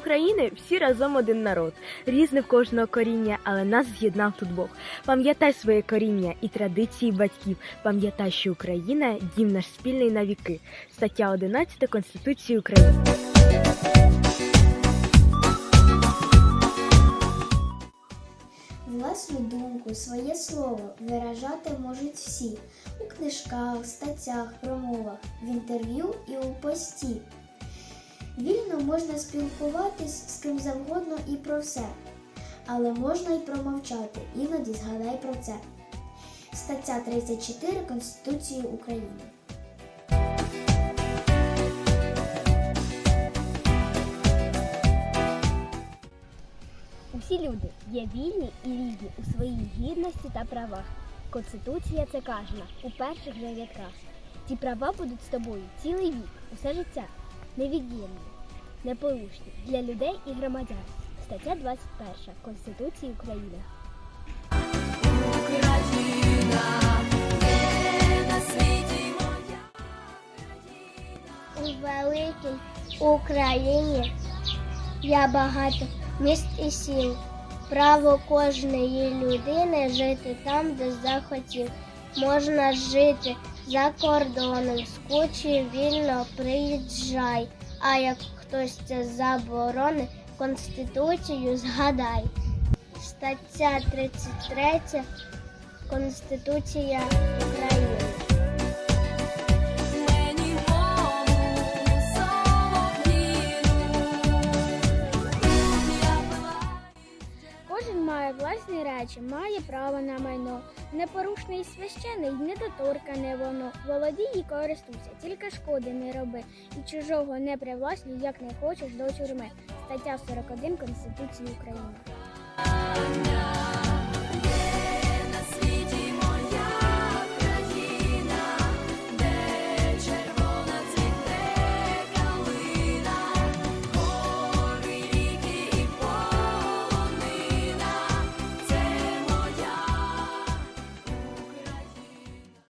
України всі разом один народ. Різне в кожного коріння, але нас з'єднав тут Бог. Пам'ятай своє коріння і традиції батьків. Пам'ятай, що Україна дім наш спільний на віки. Стаття 11 Конституції України. Власну думку, своє слово виражати можуть всі у книжках, статтях, промовах, в інтерв'ю і у пості. Вільно можна спілкуватись з ким завгодно і про все, але можна й промовчати, іноді згадай про це. Стаття 34 Конституції України. Усі люди є вільні і рівні у своїй гідності та правах. Конституція це каже нам у перших рядках. Ці права будуть з тобою цілий вік, усе життя, невід'ємні, непорушні для людей і громадян. Стаття 21 Конституції України. У великій Україні є багато міст і сіл. Право кожної людини жити там, де захотів. Можна жити за кордоном, скучі вільно приїжджай. А як хтось це заборони, Конституцію згадай. Стаття 33 Конституція України. Власні речі, має право на майно. Непорушний священий, недоторкане воно. Володій і користуйся, тільки шкоди не роби. І чужого не привласнюй, як не хочеш до тюрми. Стаття 41 Конституції України.